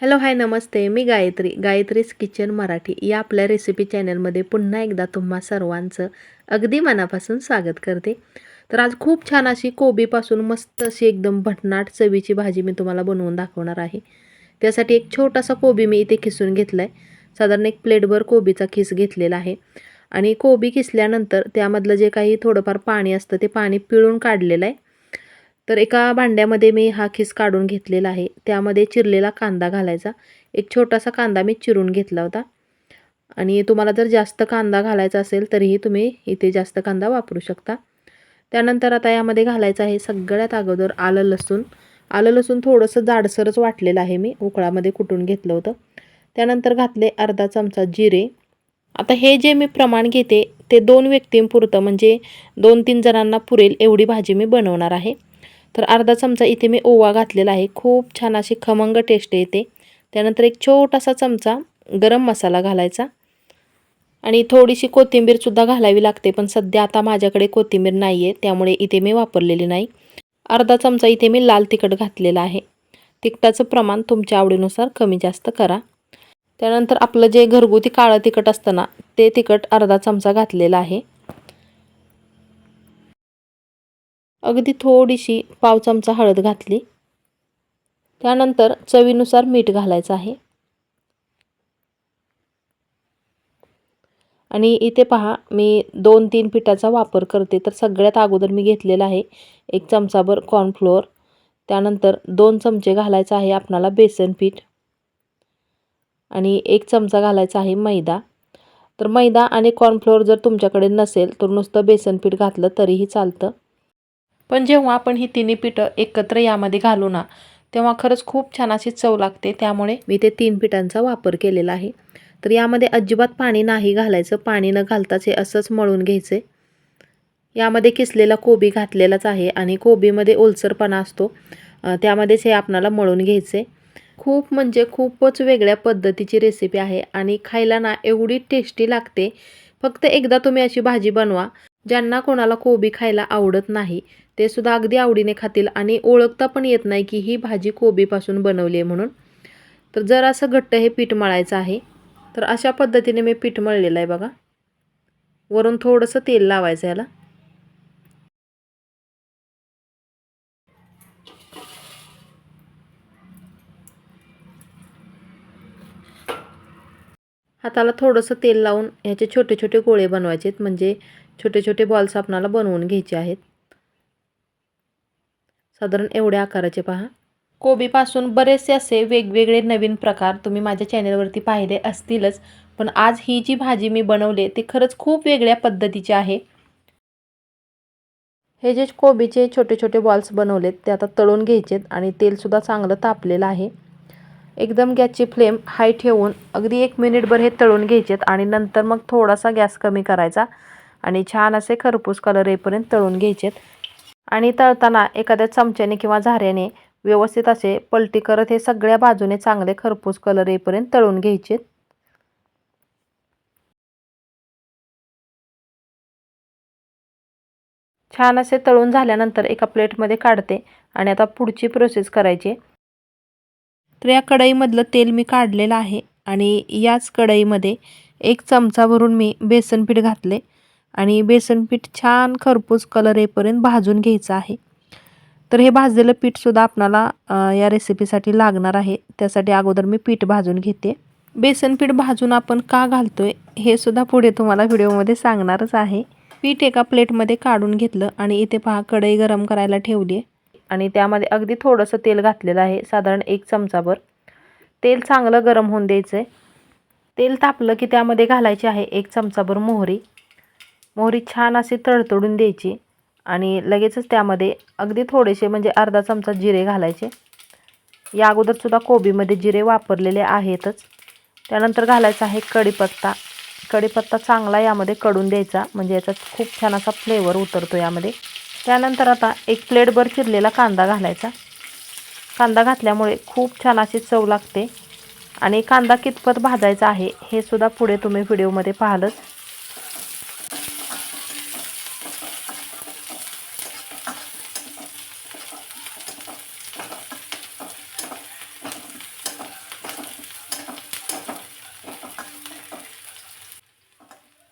Hello hi नमस्ते. मी Gayatri Gayatri's kitchen Marathi. या आपल्या रेसिपी चॅनलमध्ये पुन्हा एकदा तुम्हा सर्वांचं अगदी मनापासून स्वागत करते. तर आज खूप छान अशी कोबीपासून मस्त अशी एकदम भटनाट चवीची भाजी मी तुम्हाला बनवून दाखवणार आहे. त्यासाठी एक छोटासा कोबी मी इथे खिसून घेतला आहे साधारण एक प्लेटभर कोबीचा खिस घेतलेला आहे. आणि कोबी किसल्यानंतर त्यामधलं जे काही थोडंफार पाणी असतं ते पाणी पिळून काढलेलं आहे. तर एका भांड्यामध्ये मी हा खिस काढून घेतलेला आहे. त्यामध्ये चिरलेला कांदा घालायचा. एक छोटासा कांदा मी चिरून घेतला होता. आणि तुम्हाला जर जास्त कांदा घालायचा असेल तरीही तुम्ही इथे जास्त कांदा वापरू शकता. त्यानंतर आता यामध्ये घालायचं आहे सगळ्यात अगोदर आलं लसूण. आलं लसूण थोडंसं जाडसरच वाटलेलं आहे मी उकळामध्ये कुटून घेतलं होतं. त्यानंतर घातले अर्धा चमचा जिरे. आता हे जे मी प्रमाण घेते ते दोन व्यक्तींपुरतं म्हणजे दोन तीन जणांना पुरेल एवढी भाजी मी बनवणार आहे. तर अर्धा चमचा इथे मी ओवा घातलेला आहे. खूप छान अशी खमंग टेस्ट येते. त्यानंतर एक छोटासा चमचा गरम मसाला घालायचा. आणि थोडीशी कोथिंबीरसुद्धा घालावी लागते पण सध्या आता माझ्याकडे कोथिंबीर नाही आहे त्यामुळे इथे मी वापरलेली नाही. अर्धा चमचा इथे मी लाल तिखट घातलेला आहे. तिखटाचं प्रमाण तुमच्या आवडीनुसार कमी जास्त करा. त्यानंतर आपलं जे घरगुती काळं तिखट असतं ना ते तिखट अर्धा चमचा घातलेलं आहे. अगदी थोडीशी पाव चमचा हळद घातली. त्यानंतर चवीनुसार मीठ घालायचं आहे. आणि इथे पहा मी दोन तीन पिठाचा वापर करते. तर सगळ्यात अगोदर मी घेतलेला आहे एक चमचाभर कॉर्नफ्लोअर त्यानंतर दोन चमचे घालायचं आहे आपणाला बेसन पीठ. आणि एक चमचा घालायचा आहे मैदा. तर मैदा आणि कॉर्नफ्लोअर जर तुमच्याकडे नसेल तर नुसतं बेसन पीठ घातलं तरीही चालतं. पण जेव्हा आपण ही तिन्ही पिठं एकत्र यामध्ये घालू ना तेव्हा खरंच खूप छान अशी चव लागते. त्यामुळे मी ते तीन पिठांचा वापर केलेला आहे. तर यामध्ये अजिबात पाणी नाही घालायचं. पाणी न घालताच हे असंच मळून घ्यायचं. यामध्ये किसलेला कोबी घातलेलाच आहे आणि कोबीमध्ये ओलसरपणा असतो. त्यामध्येच हे आपणाला मळून घ्यायचे. खूप म्हणजे खूपच वेगळ्या पद्धतीची रेसिपी आहे आणि खायला ना एवढी टेस्टी लागते. फक्त एकदा तुम्ही अशी भाजी बनवा. ज्यांना कोणाला कोबी खायला आवडत नाही ते सुद्धा अगदी आवडीने खातील आणि ओळखता पण येत नाही की ही भाजी कोबीपासून बनवली आहे म्हणून. तर जर असं घट्ट हे पीठ मळायचं आहे. तर अशा पद्धतीने मी पीठ मळलेलं आहे बघा. वरून थोडंसं तेल लावायचं याला. हाताला थोडंसं तेल लावून ह्याचे छोटे छोटे गोळे बनवायचे आहेत म्हणजे छोटे छोटे बॉल्स आपणाला बनवून घ्यायचे आहेत. साधारण एवढ्या आकाराचे पहा. कोबीपासून बरेचसे असे वेगवेगळे नवीन प्रकार तुम्ही माझ्या चॅनलवरती पाहिले असतीलच पण आज ही जी भाजी मी बनवली ती खरंच खूप वेगळ्या पद्धतीची आहे. हे जे कोबीचे छोटे छोटे बॉल्स बनवलेत ते आता तळून घ्यायचेत आणि तेलसुद्धा चांगलं तापलेलं आहे. एकदम गॅसची फ्लेम हाय ठेवून अगदी एक मिनिटभर हे तळून घ्यायचेत आणि नंतर मग थोडासा गॅस कमी करायचा. आणि छान असे खरपूस कलर येईपर्यंत तळून घ्यायचेत. आणि तळताना एखाद्या चमच्याने किंवा झाऱ्याने व्यवस्थित असे पलटी करत हे सगळ्या बाजूने चांगले खरपूस कलर येईपर्यंत तळून घ्यायचेत. छान असे तळून झाल्यानंतर एका प्लेटमध्ये काढते आणि आता पुढची प्रोसेस करायची. तर या कढईमधलं तेल मी काढलेलं आहे आणि याच कढईमध्ये एक चमचा भरून मी बेसन पीठ घातले. आणि बेसन पीठ छान खरपूस कलर येईपर्यंत भाजून घ्यायचं आहे. तर हे भाजलेलं पीठसुद्धा आपणाला या रेसिपीसाठी लागणार आहे. त्यासाठी अगोदर मी पीठ भाजून घेते. बेसन पीठ भाजून आपण का घालतोय हे सुद्धा पुढे तुम्हाला व्हिडिओमध्ये सांगणारच आहे. पीठ एका प्लेटमध्ये काढून घेतलं आणि इथे पहा कढई गरम करायला ठेवली आहे. आणि त्यामध्ये अगदी थोडंसं तेल घातलेलं आहे साधारण एक चमचाभर. तेल चांगलं गरम होऊन द्यायचं आहे तेल तापलं की त्यामध्ये घालायची आहे एक चमचाभर मोहरी. मोहरी छान अशी तडतडून द्यायची आणि लगेचच त्यामध्ये अगदी थोडेसे म्हणजे अर्धा चमचा जिरे घालायचे. या अगोदरसुद्धा कोबीमध्ये जिरे वापरलेले आहेतच. त्यानंतर घालायचा आहे कढीपत्ता. कढीपत्ता चांगला यामध्ये कडून द्यायचा म्हणजे याचा खूप छान असा फ्लेवर उतरतो यामध्ये. त्यानंतर आता एक प्लेटभर चिरलेला कांदा घालायचा. कांदा घातल्यामुळे खूप छान अशी चव लागते. आणि कांदा कितपत भाजायचा आहे हे सुद्धा पुढे तुम्ही व्हिडिओमध्ये पाहालच.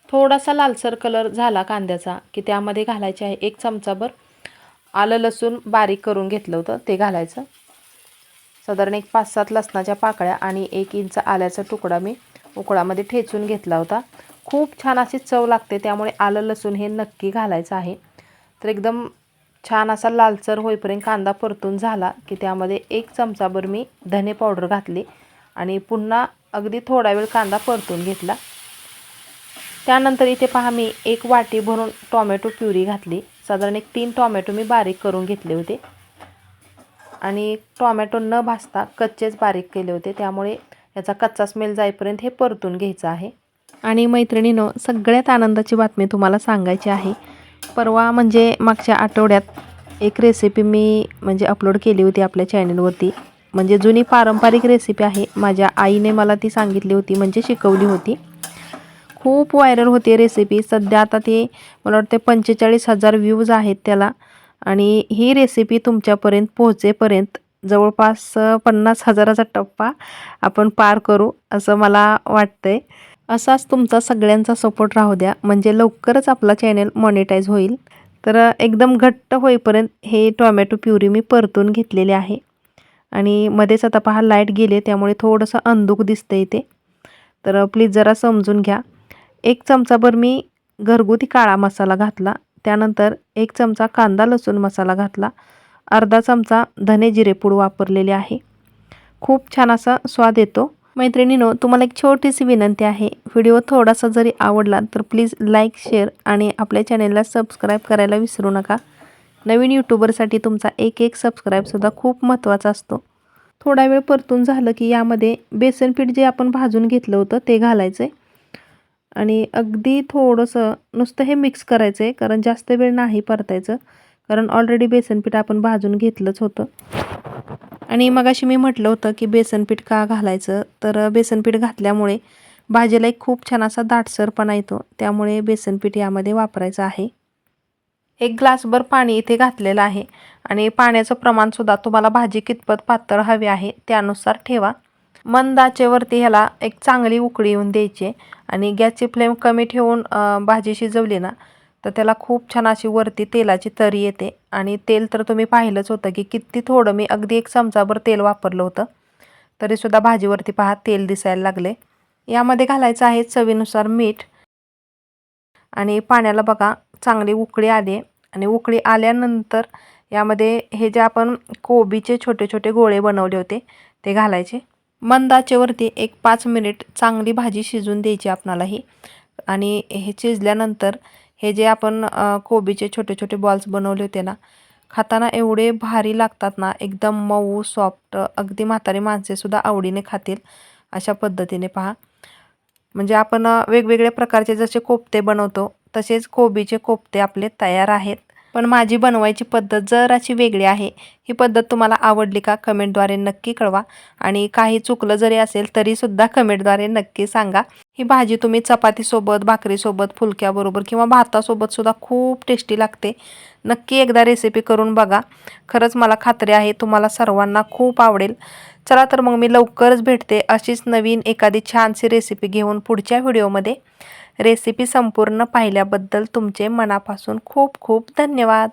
थोडासा लालसर कलर झाला कांद्याचा की त्यामध्ये घालायचे आहे एक चमचाभर आलं लसूण बारीक करून घेतलं होतं ते घालायचं. साधारण एक पाच सात लसणाच्या पाकळ्या आणि एक इंच आल्याचा तुकडा मी उकळामध्ये ठेचून घेतला होता. खूप छान अशी चव लागते त्यामुळे आलं लसूण हे नक्की घालायचं आहे. तर एकदम छान असा लालसर होईपर्यंत कांदा परतून झाला की त्यामध्ये एक चमचाभर मी धने पावडर घातली आणि पुन्हा अगदी थोडा वेळ कांदा परतून घेतला. त्यानंतर इथे पहा मी एक वाटी भरून टॉमॅटो प्युरी घातली. साधारण एक तीन टॉमॅटो मी बारीक करून घेतले होते. आणि टॉमॅटो न भाजता कच्चेच बारीक केले होते. त्यामुळे याचा कच्चा स्मेल जाईपर्यंत हे परतून घ्यायचं आहे. आणि मैत्रिणीनं सगळ्यात आनंदाची बातमी तुम्हाला सांगायची आहे. परवा म्हणजे मागच्या आठवड्यात एक रेसिपी मी म्हणजे अपलोड केली होती आपल्या चॅनलवरती म्हणजे जुनी पारंपरिक रेसिपी आहे. माझ्या आईने मला ती सांगितली होती म्हणजे शिकवली होती. खूप व्हायरल होते रेसिपी सध्या आता ती मला वाटते पंचेचाळीस हजार व्ह्यूज आहेत त्याला. आणि ही रेसिपी तुमच्यापर्यंत पोहोचेपर्यंत जवळपास पन्नास हजाराचा टप्पा आपण पार करू असं मला वाटतंय. असाच तुमचा सगळ्यांचा सपोर्ट राहू द्या. म्हणजे लवकरच आपला चॅनल मॉनिटाईज होईल. तर एकदम घट्ट होईपर्यंत हे टोमॅटो प्युरी मी परतून घेतलेले आहे. आणि मध्येच आता पहा लाइट गेले त्यामुळे थोडंसं अंदूक दिसतं इथे तर प्लीज जरा समजून घ्या. एक चमचाभर मी घरगुती काळा मसाला घातला. त्यानंतर एक चमचा कांदा लसूण मसाला घातला. अर्धा चमचा धने जिरेपूड वापरलेले आहे. खूप छान असा स्वाद येतो. मैत्रिणीनो तुम्हाला एक छोटीशी विनंती आहे. व्हिडिओ थोडासा जरी आवडला तर प्लीज लाईक शेअर आणि आपल्या चॅनेलला सबस्क्राईब करायला विसरू नका. नवीन यूट्यूबरसाठी तुमचा एक एक सबस्क्राईबसुद्धा खूप महत्त्वाचा असतो. थोडा वेळ परतून झालं की यामध्ये बेसन पीठ जे आपण भाजून घेतलं होतं ते घालायचं आहे आणि अगदी थोडंसं नुसतं हे मिक्स करायचं आहे कारण जास्त वेळ नाही परतायचं. कारण ऑलरेडी बेसनपीठ आपण भाजून घेतलंच होतं. आणि मगाशी मी म्हटलं होतं की बेसनपीठ का घालायचं? तर बेसनपीठ घातल्यामुळे भाजीला एक खूप छान असा दाटसरपणा येतो. त्यामुळे बेसनपीठ यामध्ये वापरायचं आहे. एक ग्लासभर पाणी इथे घातलेलं आहे. आणि पाण्याचं प्रमाणसुद्धा तुम्हाला भाजी कितपत पातळ हवी आहे त्यानुसार ठेवा. मंद आचेवरती ह्याला एक चांगली उकळी येऊन द्यायची आणि गॅसची फ्लेम कमी ठेवून भाजी शिजवली ना तर त्याला खूप छान अशी वरती तेलाची तरी येते. आणि तेल तर तुम्ही पाहिलंच होतं की किती थोडं मी अगदी एक चमचाभर तेल वापरलं होतं. तरीसुद्धा भाजीवरती पहा तेल दिसायला लागले. यामध्ये घालायचं आहे चवीनुसार मीठ. आणि पाण्याला बघा चांगली उकळी आली आणि उकळी आल्यानंतर यामध्ये हे जे आपण कोबीचे छोटे छोटे गोळे बनवले होते ते घालायचे. मंदाचेवरती एक पाच मिनिट चांगली भाजी शिजून द्यायची आपणालाही. आणि हे शिजल्यानंतर हे जे आपण कोबीचे छोटे छोटे बॉल्स बनवले होते ना खाताना एवढे भारी लागतात ना एकदम मऊ सॉफ्ट अगदी म्हातारी माणसेसुद्धा आवडीने खातील अशा पद्धतीने पहा. म्हणजे आपण वेगवेगळ्या प्रकारचे जसे कोफ्ते बनवतो तसेच कोबीचे कोफ्ते आपले तयार आहेत. पण माझी बनवायची पद्धत जराची वेगळी आहे ही पद्धत तुम्हाला आवडली का कमेंटद्वारे नक्की कळवा. आणि काही चुकलं जरी असेल तरीसुद्धा कमेंटद्वारे नक्की सांगा. ही भाजी तुम्ही चपातीसोबत भाकरीसोबत फुलक्याबरोबर किंवा भातासोबतसुद्धा खूप टेस्टी लागते. नक्की एकदा रेसिपी करून बघा. खरंच मला खात्री आहे तुम्हाला सर्वांना खूप आवडेल. चला तर मग मी लवकरच भेटते अशीच नवीन एखादी छानशी रेसिपी घेऊन पुढच्या व्हिडिओमध्ये. रेसिपी संपूर्ण पाहिल्याबद्दल तुमचे मनापासून खूप खूप धन्यवाद.